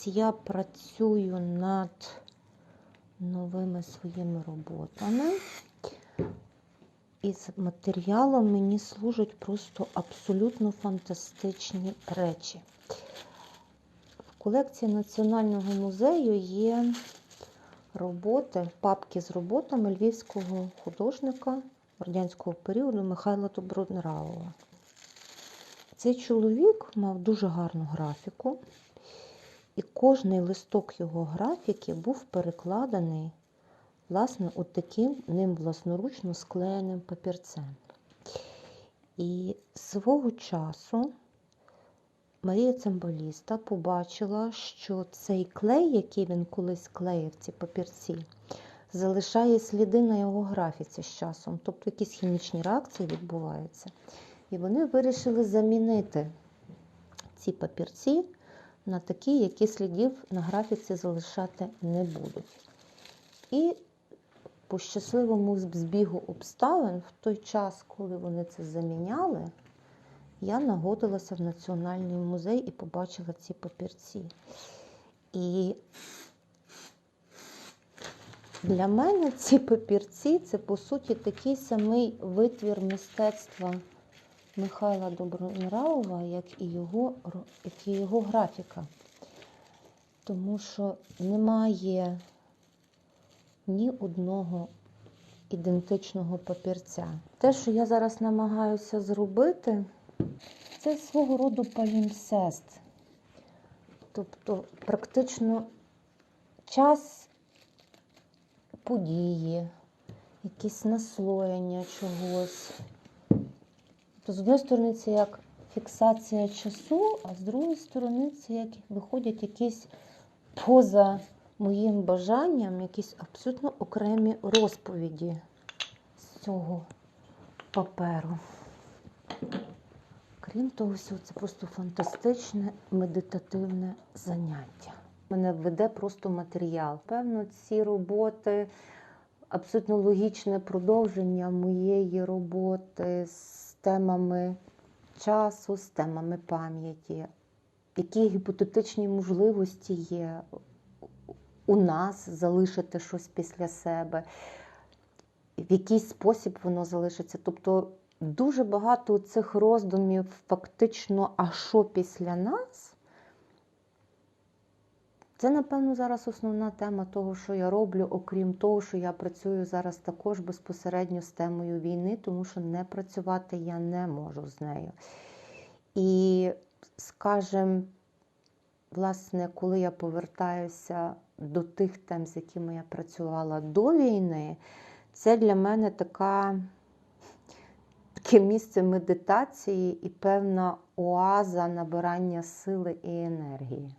зараз я працюю над новими своїми роботами. Із матеріалом мені служать просто абсолютно фантастичні речі. В колекції Національного музею є роботи, папки з роботами львівського художника радянського періоду Михайла Добронравова. Цей чоловік мав дуже гарну графіку, і кожний листок його графіки був перекладений власне от таким ним власноручно склеєним папірцем. І свого часу Марія Цимбаліста побачила, що цей клей, який він колись клеїв ці папірці, залишає сліди на його графіці з часом, тобто якісь хімічні реакції відбуваються. І вони вирішили замінити ці папірці на такі, які слідів на графіці залишати не будуть. І по щасливому збігу обставин, в той час, коли вони це заміняли, я нагодилася в Національний музей і побачила ці папірці. І для мене ці папірці це, по суті, такий самий витвір мистецтва Михайла Добронравова, як і його, як і його графіка. Тому що немає ні одного ідентичного папірця. Те, що я зараз намагаюся зробити, це свого роду палімсест. Тобто, практично час події, якісь наслоєння чогось. Тобто, з однієї сторони, це як фіксація часу, а з другої сторони, це як виходять якісь поза моїм бажанням, якісь абсолютно окремі розповіді з цього паперу. Крім того, всього, це просто фантастичне медитативне заняття. Мене веде просто матеріал. Певно, ці роботи абсолютно логічне продовження моєї роботи з темами часу, з темами пам'яті, які гіпотетичні можливості є у нас залишити щось після себе, в який спосіб воно залишиться. Тобто дуже багато цих роздумів, фактично, а що після нас? Це, напевно, зараз основна тема того, що я роблю, окрім того, що я працюю зараз також безпосередньо з темою війни, тому що не працювати я не можу з нею. І, скажімо, власне, коли я повертаюся до тих тем, з якими я працювала до війни, це для мене така, таке місце медитації і певна оаза набирання сили і енергії.